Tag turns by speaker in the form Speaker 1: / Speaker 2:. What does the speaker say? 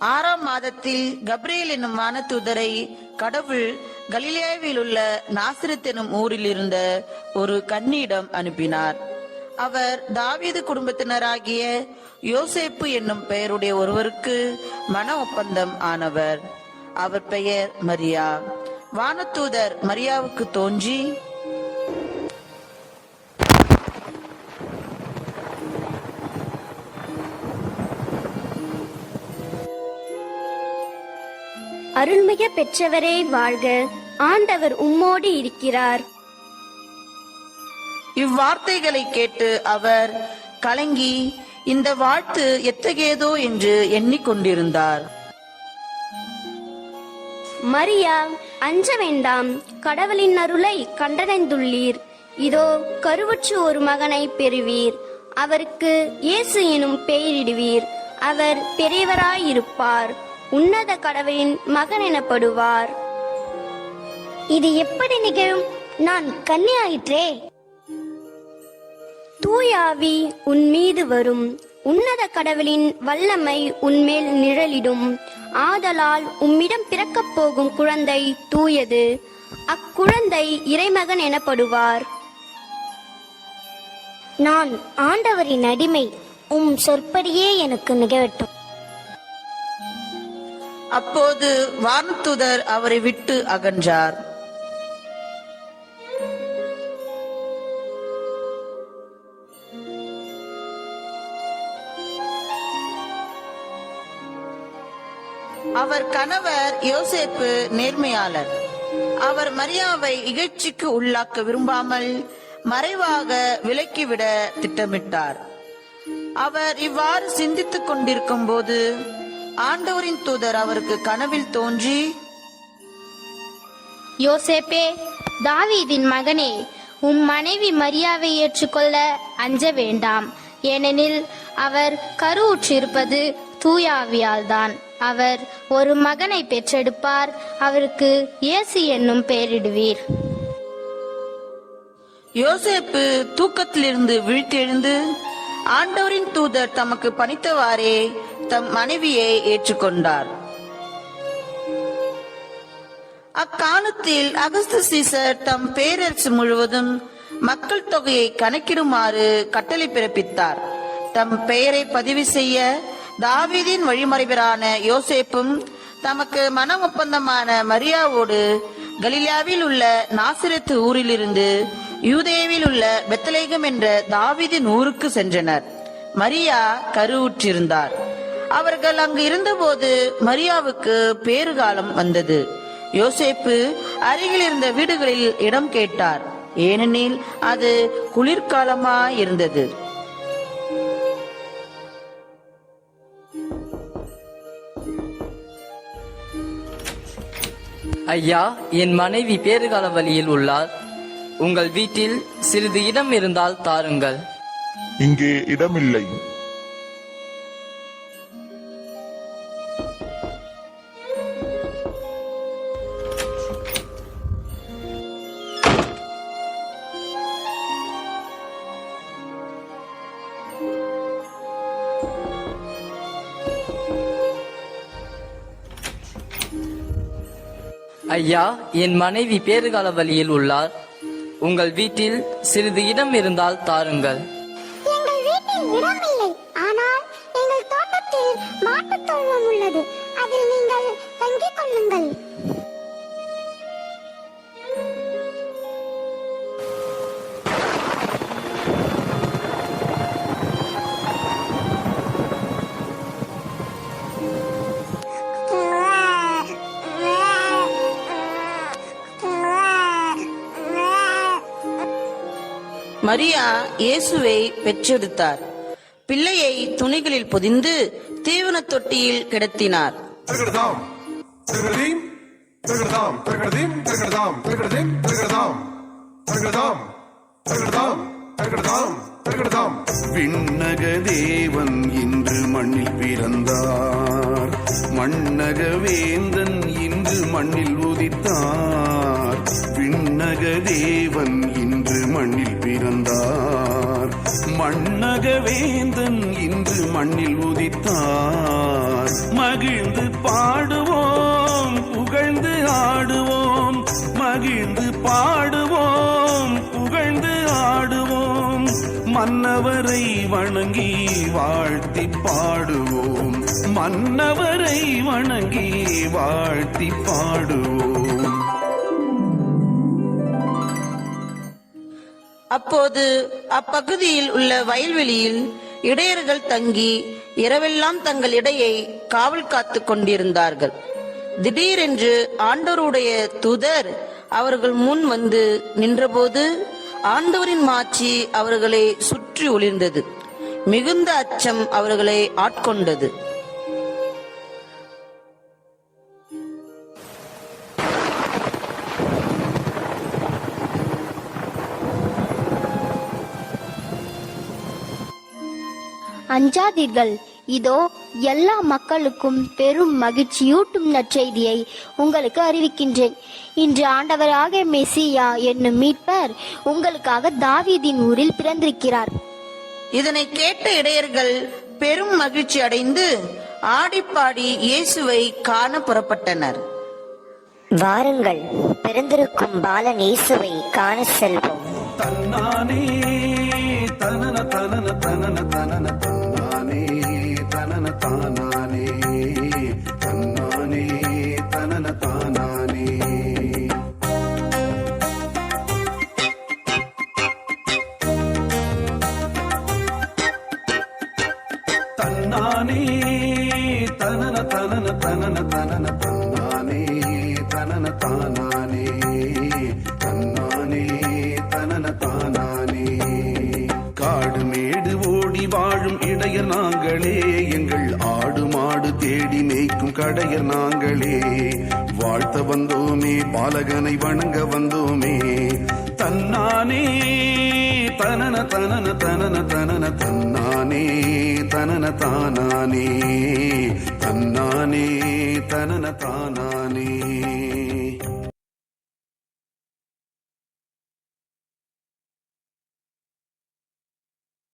Speaker 1: ஆறாம் மாதத்தில் கப்ரியேல் என்னும் வானதூதரை கடவுள் கலிலேயாவில் உள்ள நாசிரத் எனும் ஊரில் இருந்த ஒரு கன்னியிடம் அனுப்பினார். அவர் தாவீது குடும்பத்தினராகிய யோசேப்பு என்னும் பெயருடைய ஒருவருக்கு மன ஒப்பந்தம் ஆனவர். அவர் பெயர் மரியா. வானத்தூதர் மரியாவுக்கு தோன்றி
Speaker 2: அருள்மிக பெற்றவரே வாழ்க. ஆண்டவர் உம்மோடு இருக்கிறார்.
Speaker 1: இவ்வார்த்தைகளை கேட்டு அவர் கலங்கி இந்த வாழ்த்து எத்தகையதோ என்று எண்ணிக்கொண்டிருந்தார்.
Speaker 2: மரியா அஞ்ச வேண்டாம். கடவுளின் அருளை கண்டடைந்துள்ளீர். இதோ கருவுற்று ஒரு மகனை பெறுவீர். அவருக்கு இயேசு எனும் பெயரிடுவீர். அவர் பெரியவராயிருப்பார். உன்னத கடவுளின் மகன் எனப்படுவார். இது எப்படி நிகழும்? நான் கன்னியாயிற்றே. தூயாவி உன் மீது வரும். உன்னத கடவுளின் வல்லமை உன்மேல் நிழலிடும். ஆதலால் உம்மிடம் பிறக்கப் போகும் குழந்தை தூயது. அக்குழந்தை இறைமகன் எனப்படுவார். நான் ஆண்டவரின் அடிமை. உம் சொற்படியே எனக்கு நிகழட்டும்.
Speaker 1: அப்போது வானத்துதர் அவரை விட்டு அகன்றார். அவர் கணவர் யோசேப்பு நேர்மையாளர். அவர் மரியாவை இகழ்ச்சிக்கு உள்ளாக்க விரும்பாமல் மறைவாக விலக்கிவிட திட்டமிட்டார். அவர் இவ்வாறு சிந்தித்துக் கொண்டிருக்கும் போது ஆண்டவரின் தூதர் அவருக்கு கனவில் தோன்றி
Speaker 3: யோசேப்பே தாவீதின் மகனே உம் மனைவி மரியாவை ஏற்றுக்கொள்ள அஞ்ச வேண்டாம். ஏனெனில் அவர் கருவுற்றிருப்பது தூயாவியால்தான். அவர் ஒரு மகனை பெற்றெடுப்பார் அவருக்கு இயேசு என்னும் பெயரிடுவீர்.
Speaker 1: யோசேப்பு தூக்கத்திலிருந்து விழித்தெழுந்து ஆண்டவரின் தூதர் தமக்கு பணித்தவாறே தம் மனைவியை ஏற்றுக்கொண்டார். அக்காலத்தில் அகஸ்து சீசர் தம் பேரரசு முழுவதும் மக்கள் தொகையை கணக்கிடுமாறு கட்டளை பிறப்பித்தார். தம் பெயரை பதிவு செய்ய தாவீதின் வழிமறைவரான யோசேப்பும் தமக்கு மன ஒப்பந்தமான மரியாவோடு கலிலியாவில் உள்ள நாசிரத்து ஊரிலிருந்து யூதேவில் உள்ள பெத்தலேகம் என்ற தாவீதின் ஊருக்கு சென்றனர். மரியா கருவுற்றிருந்தார். அவர்கள் அங்கு இருந்தபோது மரியாவுக்கு பேறுகாலம் வந்தது. யோசேப்பு அருகில் இருந்த வீடுகளில் இடம் கேட்டார். ஏனெனில் அது குளிர்காலமாய் இருந்தது
Speaker 4: ஐயா என் மனைவி பேறுகால வழியில் உள்ளார் உங்கள் வீட்டில் சிறிது இடம் இருந்தால் தாருங்கள்.
Speaker 5: இங்கே இடமில்லை.
Speaker 4: ஐயா என் மனைவி பேறுகால வழியில் உள்ளார். உங்கள் வீட்டில் சிறிது இடம் இருந்தால் தாருங்கள்.
Speaker 6: எங்கள் வீட்டில் இடமில்லை ஆனால் எங்கள் தோட்டத்தில் மாட்டுத் தொழுவம் உள்ளது. அதில் நீங்கள் தங்கிக் கொள்ளுங்கள்.
Speaker 1: மரியா இயேசுவை பெற்றெடுத்தார் பிள்ளையை துணிகளில் பொதிந்து தீவன தொட்டியில் கிடத்தினார்
Speaker 7: விண்ணக தேவன் இன்று மண்ணில் பிறந்தார் மண்ணக வேந்தன் இன்று மண்ணில் உதித்தார் விண்ணக தேவன் மண்ணில் பிறந்தார். மண்ணக வேந்தன் இன்று மண்ணில் உதித்தார். மகிழ்ந்து பாடுவோம் புகழ்ந்து ஆடுவோம். மகிழ்ந்து பாடுவோம் புகழ்ந்து ஆடுவோம். மன்னவரை வணங்கி வாழ்த்தி பாடுவோம். மன்னவரை வணங்கி வாழ்த்தி பாடுவோம்.
Speaker 1: அப்போது அப்பகுதியில் உள்ள வயல்வெளியில் இடையர்கள் தங்கி இரவெல்லாம் தங்கள் இடையை காவல் காத்து கொண்டிருந்தார்கள். திடீரென்று ஆண்டவருடைய தூதர் அவர்கள் முன் வந்து நின்றபோது ஆண்டவரின் மாட்சி அவர்களை சுற்றி ஒளிர்ந்தது. மிகுந்த அச்சம் அவர்களை ஆட்கொண்டது.
Speaker 2: அஞ்சாதீர்கள். இதோ எல்லா மக்களுக்கும் பெரும் மகிழ்ச்சியூட்டும் நற்செய்தியை உங்களுக்கு அறிவிக்கின்றேன். இன்று ஆண்டவராக மெசியா என்னும் மீட்பர் உங்களுக்காக தாவீதின் ஊரில் பிறந்திருக்கிறார்.
Speaker 1: இதனை கேட்ட இடையர்கள் பெரும் மகிழ்ச்சி அடைந்து ஆடிப்பாடி இயேசுவை காண புறப்பட்டனர்.
Speaker 8: வாருங்கள் பிறந்திருக்கும் பாலன் இயேசுவை காண செல்வோம்.
Speaker 7: தன்னானே தனன தனன தனன தனன தானானே தன்னானே தனன தானானே தன்னானே தனன தனன தனன தனன தன்னானே தனன எங்கள் ஆடு மாடு தேடி மேய்க்கும் கடையர் நாங்களே. வாழ்த்த வந்தோமே பாலகனை வணங்க வந்தோமே. தன்னானே தனன தனன தனன தனன தன்னானே தனன தானானே. தன்னானே தனன தானானே.